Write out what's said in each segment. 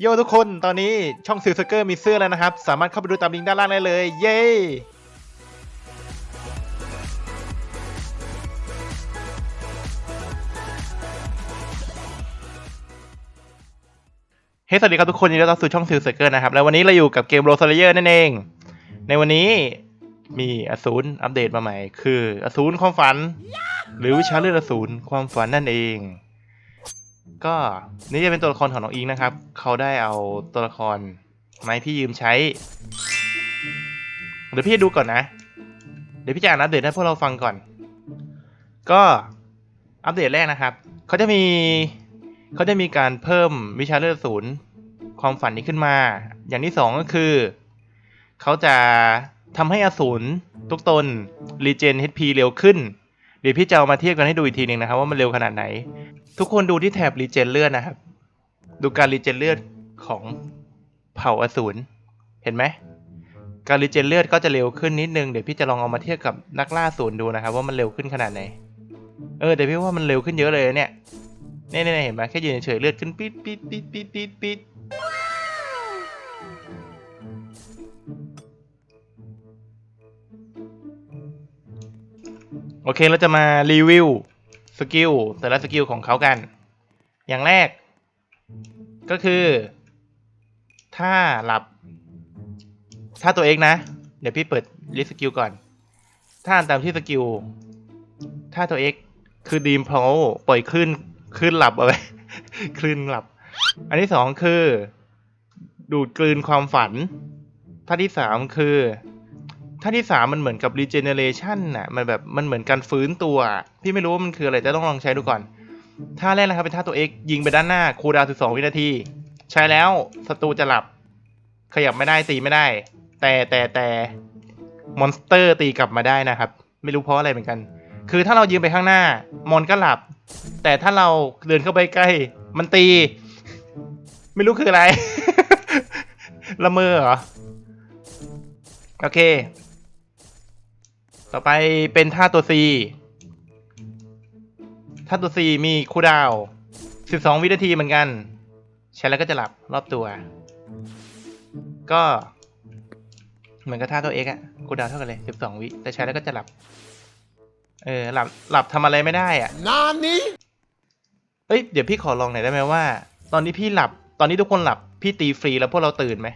โยทุกคนตอนนี้ช่องซิลสเกอร์มีเสื้อแล้วนะครับ สามารถเข้าไปดูตามลิงก์ด้านล่างได้เลย เย้เฮ้สวัสดีครับทุกคนยินดีต้อนรับสู่ช่องซิลสเกอร์นะครับ แล้ววันนี้เราอยู่กับเกมโรสเลเยอร์นั่นเอง ในวันนี้มีอสูรอัปเดตมาใหม่ คืออสูรความฝัน หรือวิชาเลือดอสูรความฝันนั่นเอง ก็นี่จะเป็นตัวละครของน้องอิงนะครับ เขาได้เอาตัวละครมาพี่ยืมใช้ เดี๋ยวพี่ดูก่อนนะ เดี๋ยวพี่จะอ่านอัปเดตให้พวกเราฟังก่อน ก็อัปเดตแรกนะครับ เขาจะมีเขาจะมีการเพิ่มวิชาเลือดศูนย์ความฝันนี้ขึ้นมา อย่างที่สองก็คือ เขาจะทำให้อสูรทุกตนรีเจน HP เร็วขึ้น เดี๋ยวพี่จะเอามาเทียบกันให้ดูอีกทีหนึ่งนะครับ ว่ามันเร็วขนาดไหน ทุกคนดูที่แถบรีเจนเลือดนะครับ ดูการรีเจนเลือดของเผ่าอสูรเห็นไหมการรีเจนเลือดก็จะเร็วขึ้นนิดนึงเดี๋ยวพี่จะลองเอามาเทียบกับนักล่าศูนย์ดูนะครับ ว่ามันเร็วขึ้นขนาดไหน เออเดี๋ยวพี่ว่ามันเร็วขึ้นเยอะเลยเนี่ยเนี่ยเนี่เห็นไหมแค่ยืนเฉยเลือดขึ้นปี๊ดปี๊ดปี๊ดปี๊ดปี๊ดปี๊ดโอเคเราจะมารีวิว สกิลแต่ละสกิลของเขากัน อย่างแรก ก็คือ ถ้าหลับ ถ้าตัวเองนะ เดี๋ยวพี่เปิดลิสต์สกิลก่อน ถ้าตามที่สกิล ถ้าตัวเอกคือดีมพาวปล่อยคลื่นคลื่นหลับเอาไว้คลื่นหลับ อันที่สองคือ ดูดกลืนความฝันท่าที่สามคือ ท่าที่สามมันเหมือนกับ regeneration น่ะ มันแบบมันเหมือนการฟื้นตัว พี่ไม่รู้ว่ามันคืออะไรแต่ต้องลองใช้ดูก่อน ท่าแรกนะครับเป็นท่าตัวเอกยิงไปด้านหน้าคูดาวน์12วินาที ใช้แล้วศัตรูจะหลับ ขยับไม่ได้ตีไม่ได้ แต่แต่แต่มอนสเตอร์ตีกลับมาได้นะครับ ไม่รู้เพราะอะไรเหมือนกัน คือถ้าเรายืนไปข้างหน้ามอนก็หลับ แต่ถ้าเราเดินเข้าไปใกล้ มันตี ไม่รู้คืออะไร ละเมอเหรอ โอเค ต่อไปเป็นท่าตัว C ท่าตัว C มีคูลดาวน์12 วินาทีเหมือนกัน ใช้แล้วก็จะหลับรอบตัว ก็ เหมือนกับท่าตัวเอกอะคูลดาวน์เท่ากันเลย 12 วิแต่ใช้แล้วก็จะหลับ เออ หลับหลับทำอะไรไม่ได้อะนานนี้เอ้ยเดี๋ยวพี่ขอลองหน่อยได้ไหมว่า ตอนนี้พี่หลับ ตอนนี้ทุกคนหลับ พี่ตีฟรีแล้วพวกเราตื่นไหม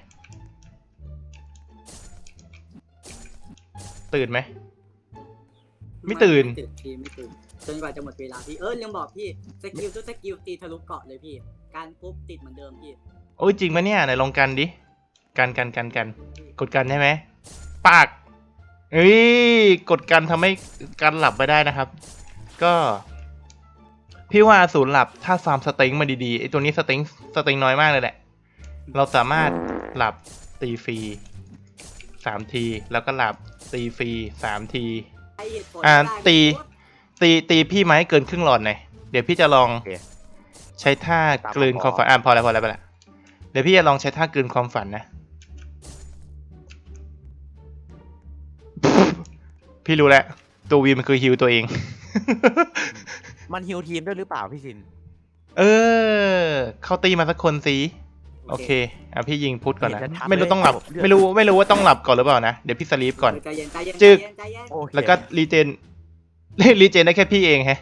ตื่นไหม ไม่ตื่น ไม่ตื่นพี่ไม่ตื่นจนกว่าจะหมดเวลาพี่เออลืมบอกพี่สกิลทุกสกิลตีทะลุเกาะเลยพี่ การปุ๊บติดเหมือนเดิมพี่โอ้ยจริงปะเนี่ยไหนลองกันดิกันกันกันกันกดกันใช่ไหมปากเอ้ยกดกันทำให้กันหลับไปได้นะครับ ก็พี่ว่าศูนย์หลับถ้าฟาร์มสเต็งมาดีๆไอตัวนี้สเต็งสเต็งน้อยมากเลยแหละ เราสามารถหลับตีฟรีสามที แล้วก็หลับตีฟรีสามทีไอเหตุผลอ่าได้ตี ตีตีพี่ไหมาให้เกินครึ่งหลอดหน่อยเดี๋ยวพี่จะลองโอเค ใช้ท่ากลืนความฝันอะพอแล้วพอแล้วพอแล้วเดี๋ยวพี่จะลองใช้ท่ากลืนความฝันนะ พี่รู้แล้วตัววีมันคือฮิวตัวเอง มันฮิวทีมด้วยหรือเปล่าพี่ชิน เออ เข้าตีมาสักคนสิ โอเคอะพี่ยิงพุทธก่อนนะ ไม่รู้ต้องหลับ ไม่รู้ไม่รู้ว่าต้องหลับก่อนหรือเปล่านะ เดี๋ยวพี่สลีปก่อน ใจเย็นใจเย็นจึกใจเย็นใจเย็นโอเคแล้วก็รีเจนรีเจนได้แค่พี่เองแฮะ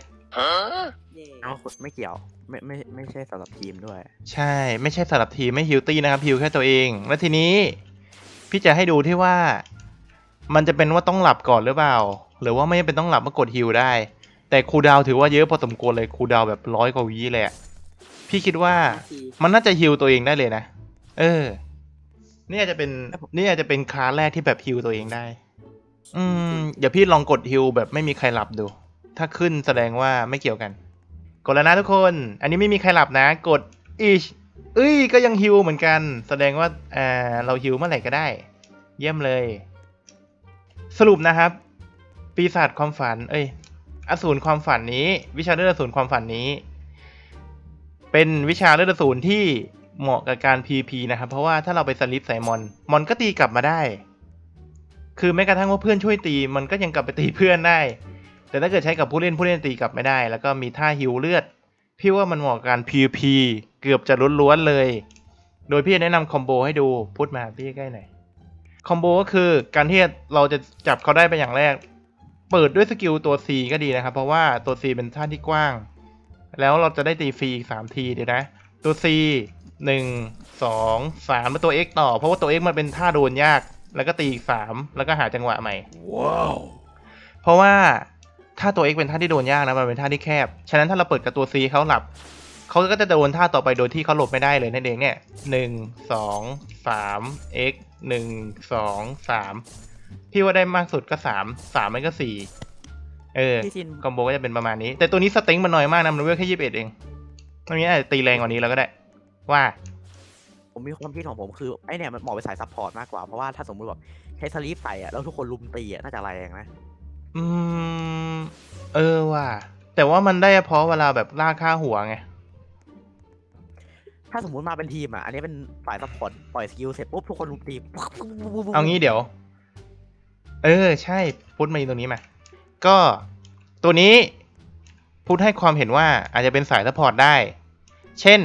เย่เอาไม่เกี่ยว ไม่ไม่ไม่ใช่สำหรับทีมด้วย ใช่ ไม่ใช่สำหรับทีมไม่ฮิวตี้นะครับฮิวแค่ตัวเอง แล้วทีนี้ พี่จะให้ดูที่ว่า มันจะเป็นว่าต้องหลับก่อนหรือเปล่า หรือว่าไม่จำเป็นต้องหลับมากดฮิวได้ แต่คูลดาวน์ถือว่าเยอะพอสมควรเลยคูลดาวน์แบบร้อยกว่าวิเลยอะ พี่คิดว่านาทีมันน่าจะฮิวตัวเองได้เลยนะ เออ นี่อาจจะเป็นนี่อาจจะเป็นคลาสแรกที่แบบฮิวตัวเองได้ อืมเดี๋ยวพี่ลองกดฮิวแบบไม่มีใครหลับดู ถ้าขึ้นแสดงว่าไม่เกี่ยวกัน กดแล้วนะทุกคน อันนี้ไม่มีใครหลับนะ กดอีชเอ้ย ก็ยังฮิวเหมือนกัน แสดงว่าอ่าเราฮิวเมื่อไหร่ก็ได้ เยี่ยมเลย สรุปนะครับ ปีศาจความฝัน เอ้ย อสูรความฝันนี้ วิชาเลือดอสูรความฝันนี้ เป็นวิชาเลือดอสูรที่เหมาะกับการ PVP นะครับ เพราะว่าถ้าเราไปสลิปใส่มอน มอนก็ตีกลับมาได้ คือแม้กระทั่งว่าเพื่อนช่วยตี มันก็ยังกลับไปตีเพื่อนได้ แต่ถ้าเกิดใช้กับผู้เล่นผู้เล่นตีกลับไม่ได้ แล้วก็มีท่าฮิวเลือด พี่ว่ามันเหมาะกับการ PVP เกือบจะล้วนๆเลย โดยพี่แนะนำคอมโบให้ดูพูดมาพี่ใกล้หน่อย คอมโบก็คือการที่เราจะจับเขาได้เป็นอย่างแรก เปิดด้วยสกิลตัว C ก็ดีนะครับ เพราะว่าตัว C เป็นท่าที่กว้าง แล้วเราจะได้ตีฟรีอีกสามทีเดี๋ยวนะ ตัว C หนึ่งสองสามแล้วตัว X ต่อ เพราะว่าตัว X มันเป็นท่าโดนยาก แล้วก็ตีอีกสามแล้วก็หาจังหวะใหม่ ว้าวเพราะว่าถ้าตัว X เป็นท่าที่โดนยากนะมันเป็นท่าที่แคบ ฉะนั้นถ้าเราเปิดกับตัว C เขาหลับ เขาก็จะโดนท่าต่อไปโดยที่เขาหลบไม่ได้เลยนั่นเองเนี่ยหนึ่งสองสาม x หนึ่งสองสามพี่ว่าได้มากสุดก็สามสามมันก็สี่ เออพี่ซินคอมโบก็จะเป็นประมาณนี้ แต่ตัวนี้สเต็งมันน้อยมากนะมันเวลแค่ยี่สิบเอ็ดเองมันมีอาจจะตีแรงกว่านี้แล้วก็ได้ ว่า ผมมีความคิดของผมคือไอเนี่ยมันเหมาะไปสายซัพพอร์ตมากกว่า เพราะว่าถ้าสมมติแบบใช้สลีฟใส่อะแล้วทุกคนลุมตีอะน่าจะแรงนะ อืม เออว่ะแต่ว่ามันได้เฉพาะเวลาแบบล่ากค่าหัวไงถ้าสมมติมาเป็นทีมอะอันนี้เป็นสายซัพพอร์ตปล่อยสกิลเสร็จปุ๊บทุกคนลุมตีเอางี้เดี๋ยว เออ ใช่พุทธมาอยู่ตรงนี้มา ก็ตัวนี้พุทธให้ความเห็นว่าอาจจะเป็นสายซัพพอร์ตได้ เช่น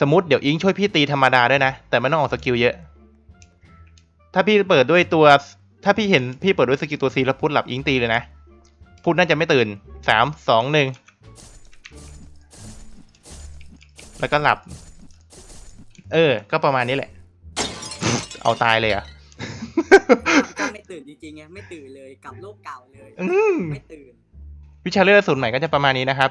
สมมติเดี๋ยวอิงช่วยพี่ตีธรรมดาด้วยนะ แต่ไม่ต้องออกสกิลเยอะ ถ้าพี่เปิดด้วยตัว ถ้าพี่เห็นพี่เปิดด้วยสกิลตัวซีแล้วพุทธหลับอิงตีเลยนะพุทธน่าจะไม่ตื่นสามสองหนึ่งแล้วก็หลับ เออ ก็ประมาณนี้แหละ เอาตายเลยอะ ไม่ตื่นจริงๆไงไม่ตื่นเลยกลับโลกเก่าเลยอืม ไม่ตื่น วิชาเลือดสูตรใหม่ก็จะประมาณนี้นะครับ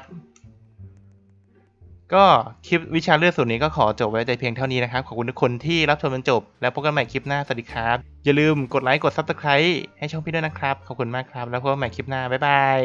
ก็คลิปวิชาเลือดสูตรนี้ก็ขอจบไว้แต่เพียงเท่านี้นะครับ ขอบคุณทุกคนที่รับชมจนจบ แล้วพบกันใหม่คลิปหน้า สวัสดีครับ อย่าลืมกดไลค์ กด Subscribe ให้ช่องพี่ด้วยนะครับ ขอบคุณมากครับ แล้วพบกันใหม่คลิปหน้า บ๊ายบาย